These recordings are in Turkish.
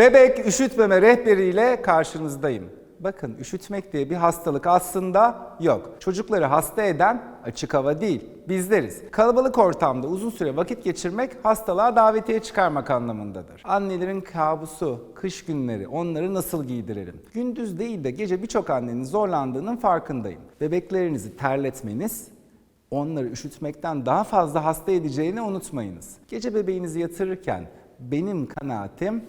Bebek üşütmeme rehberiyle karşınızdayım. Bakın üşütmek diye bir hastalık aslında yok. Çocukları hasta eden açık hava değil, bizleriz. Kalabalık ortamda uzun süre vakit geçirmek hastalığa davetiye çıkarmak anlamındadır. Annelerin kabusu, kış günleri, onları nasıl giydirelim? Gündüz değil de gece birçok annenin zorlandığının farkındayım. Bebeklerinizi terletmeniz onları üşütmekten daha fazla hasta edeceğini unutmayınız. Gece bebeğinizi yatırırken benim kanaatim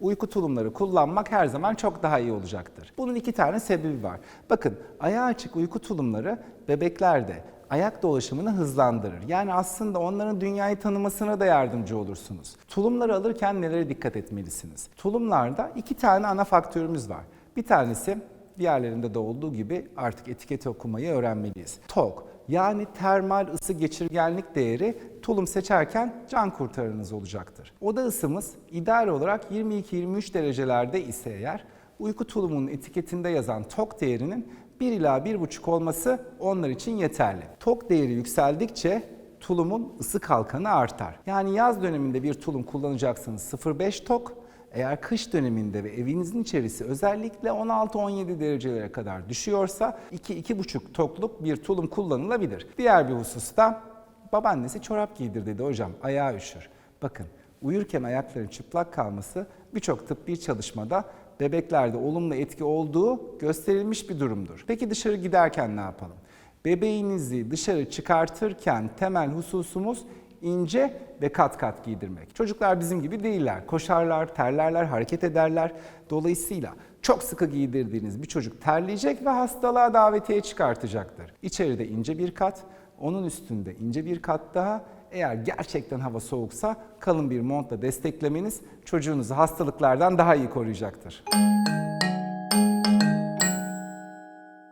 uyku tulumları kullanmak her zaman çok daha iyi olacaktır. Bunun iki tane sebebi var. Bakın ayağı açık uyku tulumları bebeklerde ayak dolaşımını hızlandırır. Yani aslında onların dünyayı tanımasına da yardımcı olursunuz. Tulumları alırken nelere dikkat etmelisiniz? Tulumlarda iki tane ana faktörümüz var. Bir tanesi diğerlerinde de olduğu gibi artık etiketi okumayı öğrenmeliyiz. TOG yani termal ısı geçirgenlik değeri tulum seçerken can kurtarınız olacaktır. Oda ısımız ideal olarak 22-23 derecelerde ise eğer uyku tulumunun etiketinde yazan TOG değerinin 1 ila 1,5 olması onlar için yeterli. TOG değeri yükseldikçe tulumun ısı kalkanı artar. Yani yaz döneminde bir tulum kullanacaksanız 0,5 TOG, eğer kış döneminde ve evinizin içerisi özellikle 16-17 derecelere kadar düşüyorsa 2-2,5 tokluk bir tulum kullanılabilir. Diğer bir hususta babaannesi çorap giydir dedi hocam ayağı üşür. Bakın uyurken ayakların çıplak kalması birçok tıbbi çalışmada bebeklerde olumlu etki olduğu gösterilmiş bir durumdur. Peki dışarı giderken ne yapalım? Bebeğinizi dışarı çıkartırken temel hususumuz ince ve kat kat giydirmek. Çocuklar bizim gibi değiller. Koşarlar, terlerler, hareket ederler. Dolayısıyla çok sıkı giydirdiğiniz bir çocuk terleyecek ve hastalığa davetiye çıkartacaktır. İçeride ince bir kat, onun üstünde ince bir kat daha. Eğer gerçekten hava soğuksa kalın bir montla desteklemeniz çocuğunuzu hastalıklardan daha iyi koruyacaktır.